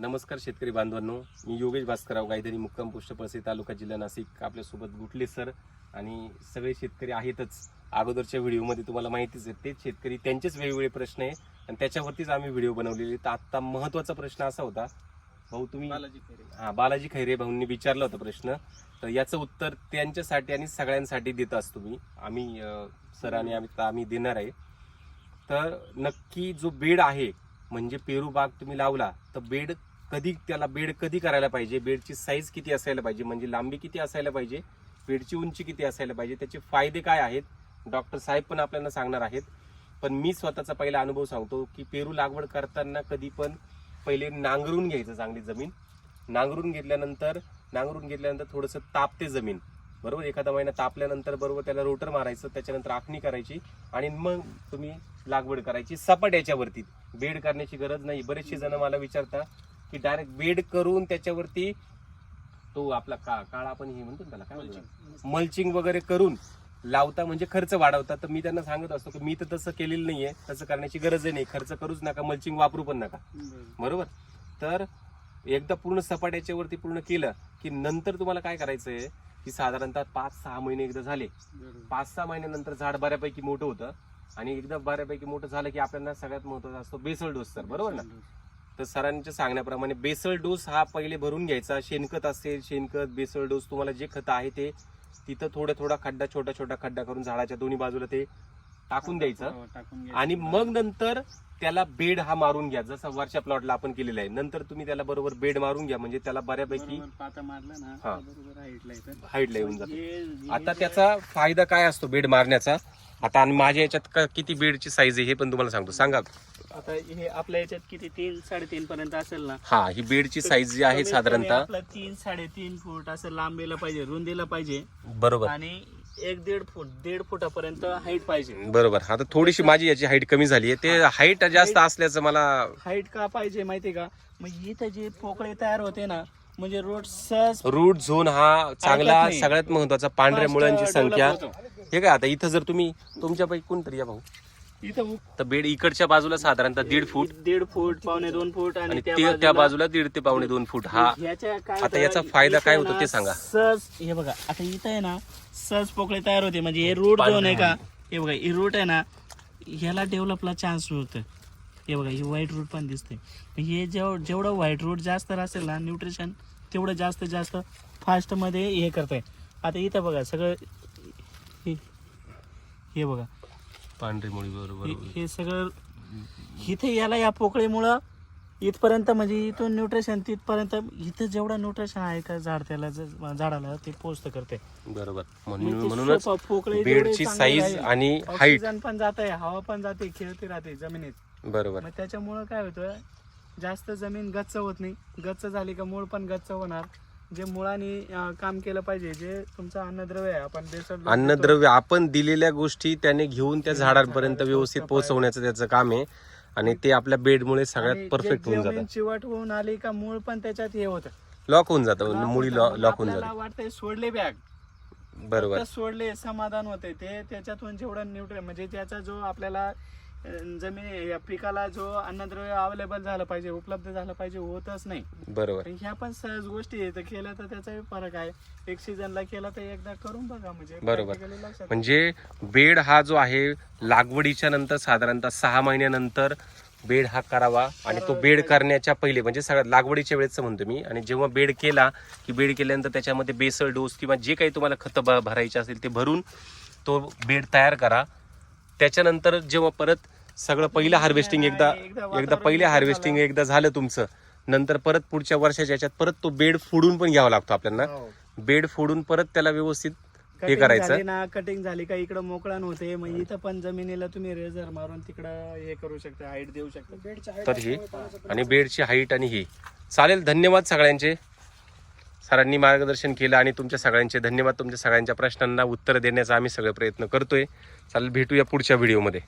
नमस्कार शेतकरी बांधवांनो. मी योगेश भास्करराव गायधनी मुक्काम पोस्ट पळसे तालुका जिल्हा नाशिक. आपल्यासोबत गुटले सर आणि सगळे शेतकरी आहेतच. अगोदरच्या व्हिडिओमध्ये तुम्हाला माहितीच आहे तेच शेतकरी त्यांचेच वेगवेगळे प्रश्न आहे. आणि त्याच्यावरतीच आम्ही व्हिडिओ बनवलेले तर आत्ता महत्त्वाचा प्रश्न असा होता भाऊ तुम्ही बालाजी खैरे. हा बालाजी खैरे भाऊंनी विचारला होता प्रश्न. तर याचं उत्तर त्यांच्यासाठी आणि सगळ्यांसाठी देत असतो मी. आम्ही सर आणि आम्ही आम्ही देणार आहे. तर नक्की जो बेड आहे म्हणजे पेरू बाग तुम्ही लावला तर बेड कधी त्याला बेड कधी करायला पाहिजे? बेडची साईज किती असायला पाहिजे? म्हणजे लांबी किती असायला पाहिजे? बेडची उंची किती असायला पाहिजे? त्याचे फायदे काय आहेत? डॉक्टर साहेब पण आपल्याला सांगणार आहेत. पण मी स्वतःचा पहिला अनुभव सांगतो की पेरू लागवड करताना कधी पण पहिले नांगरून घ्यायचं चांगली जमीन. नांगरून घेतल्यानंतर नांगरून घेतल्यानंतर थोडंसं तापते जमीन. बरोबर? एखादा महिना तापल्यानंतर बरोबर त्याला रोटर मारायचं त्याच्यानंतर आखणी करायची आणि मग तुम्ही लागवड करायची सपाट याच्यावरती बेड करण्याची गरज नाही. बरेचसे जण मला विचारता की डायरेक्ट बेड करून त्याच्यावरती तो आपला का काळा आपण हे म्हणतो त्याला काय मल्चिंग वगैरे करून लावता म्हणजे खर्च वाढवता. तर मी त्यांना सांगत असतो की मी तर तसं केलेलं नाहीये तसं करण्याची गरजही नाही. खर्च करूच नका मल्चिंग वापरू पण नका. बरोबर? तर एकदा पूर्ण सपाट याच्यावरती पूर्ण केलं की नंतर तुम्हाला काय करायचंय की साधारणतः पाच सहा महिने एकदा झाले. पाच सहा महिन्यानंतर झाड बऱ्यापैकी मोठं होतं आणि एकदा बऱ्यापैकी मोठं झालं की आपल्याला सगळ्यात महत्त्वाचा असतो बेसल डोस सर बरोबर ना? तर सरांच्या सांगण्याप्रमाणे बेसल डोस हा पहिले भरून घ्यायचा. शेणखत असेल शेणखत बेसल डोस तुम्हाला जे खत आहे ते तिथं थोडा थोडा खड्डा छोटा छोटा खड्डा करून झाडाच्या दोन्ही बाजूला ते टाकून द्यायचं. हो, टाकून घ्यायचं. आणि मग नंतर त्याला बेड हा मारून घ्या जसा वरच्या प्लॉटला आपण केलेला आहे. नंतर तुम्ही त्याला बरोबर बेड मारून घ्या म्हणजे त्याला बऱ्यापैकी बरोबर पाता मारलं ना हा. बरोबर हाईटला येतं. येऊन जातं. हे- हे आता जे- त्याचा फायदा काय असतो बेड मारण्याचा? आता आणि माझ्या याच्यात का- किती बेडची साईज आहे हे पण तुम्हाला सांगतो. सांगा. आता हे आपल्या याच्यात किती? तीन साडेतीन पर्यंत असेल ना. हा ही बेडची साईज जी आहे कमीत कमी साधारणतः. आपलं तीन साडेतीन फूट असं लांबीला पाहिजे रुंदीला पाहिजे. बरोबर. आणि एक दीड फूट दीड फुटापर्यंत हाईट पाहिजे. बरोबर. आता थोडीशी माझी याची हाईट कमी झाली आहे. ते हाईट जास्त असल्याचं मला हाईट का पाहिजे माहितीये का? मग इथं जे पोकळे तयार होते ना म्हणजे रोड सहज रूट झोन हा चांगला नाही. सगळ्यात महत्त्वाचा पांढऱ्या मुळांची संख्या. हे काय आता इथं जर तुम्ही तुमच्यापैकी कोणतरी या भाऊ. इथं तर बेड इकडच्या बाजूला साधारणतः दीड फूट. दीड फूट पावणे दोन फूट आणि आणि ते त्या बाजूला दीड ते पावणे दोन फूट. हा. ह्याच्या काय आता याचा फायदा इथं काय ना होतो ते सांगा. सहज हे बघा आता इथं आहे ना सहज पोकळे तयार होते. म्हणजे हे रूट झोन आहे का? हे बघा ही रूट आहे ना ह्याला डेव्हलपला चान्स होतं हे बघा ही व्हाईट रूट पण दिसते हे जेव जेवढं व्हाईट रूट जास्त असेल ना न्यूट्रिशन तेवढं जास्त जास्त फास्टमध्ये हे करतंय. आता इथं बघा सगळं हे हे बघा. पांढरी मुळी बरोबर हे- हे सगळं इथे याला या पोकळीमुळं इथपर्यंत म्हणजे इथून न्यूट्रिशन तिथपर्यंत इथं जेवढं न्यूट्रिशन आहे का झाड त्याला ज- झाडाला ते पोस्ट करते. बरोबर. म्हणजे म्हणून ते म्हणूनच सोपं, पोकळी बेडची चांगली साईज राहील, आणि हाईट ऑक्सिजन पण जात आहे हवा पण जाते खेळती राहते जमिनीत. बरोबर. मग त्याच्यामुळं काय होतं जास्त जमीन गच्च होत नाही. गच्च झाली का मूळ पण गच्च होणार. जे मुळाने काम केलं पाहिजे जे तुमचं अन्नद्रव्य आहे आपण अन्नद्रव्य आपण दिलेल्या गोष्टी त्याने घेऊन त्या झाडांपर्यंत व्यवस्थित पोहोचवण्याचं त्याचं काम आहे. आणि ते आपल्या बेडमुळे सगळ्यात परफेक्ट होऊन जातं. चिवट होऊन आली का मूळ पण त्याच्यात हे होतं. लॉक होऊन जातं मुळी लॉक होऊन जाते. वाटतंय सोडले बॅग. बरोबर. सोडले समाधान होते ते त्याच्यातून जेवढं न्यूट्रिय म्हणजे त्याचा जो आपल्याला जमीन या पिकाला जो अन्नद्रव्य अवेलेबल झालं पाहिजे उपलब्ध झालं पाहिजे होतच नाही. बरोबर. ह्या पण सहज गोष्टी आहे तर केलं तर त्याचाही फरक आहे. एक सीझनला केलं तर एकदा करून बघा म्हणजे. बरोबर. म्हणजे बेड हा जो आहे लागवडीच्या नंतर साधारणतः सहा महिन्यानंतर बेड हा करावा आणि तो बेड करण्याच्या पहिले म्हणजे सगळ्यात लागवडीच्या वेळेच म्हणतो मी. आणि जेव्हा बेड केला की बेड केल्यानंतर त्याच्यामध्ये बेसल डोस किंवा जे काही तुम्हाला खतं भरायचे असेल ते भरून तो बेड तयार करा. त्याच्यानंतर जेव्हा परत सगळं पहिलं हार्वेस्टिंग एकदा एकदा पहिले. हार्वेस्टिंग एकदा झालं तुमचं. नंतर परत पुढच्या वर्षाच्या याच्यात परत तो बेड फोडून पण घ्यावा लागतो आपल्याला. हो. बेड फोडून परत त्याला व्यवस्थित हे करायचं. ना कटिंग झाली का इकडं मोकळा नव्हते. मग इथं पण जमिनीला तुम्ही रेझर मारून तिकडं हे करू शकता हाईट देऊ शकता. तर हे आणि बेडची हाईट आणि हे. चालेल धन्यवाद सगळ्यांचे. सरांनी मार्गदर्शन केलं आणि तुमच्या सगळ्यांचे धन्यवाद. तुमच्या सगळ्यांच्या प्रश्नांना उत्तर देण्याचा आम्ही सगळे प्रयत्न करतोय. चालेल भेटूया पुढच्या व्हिडिओमध्ये.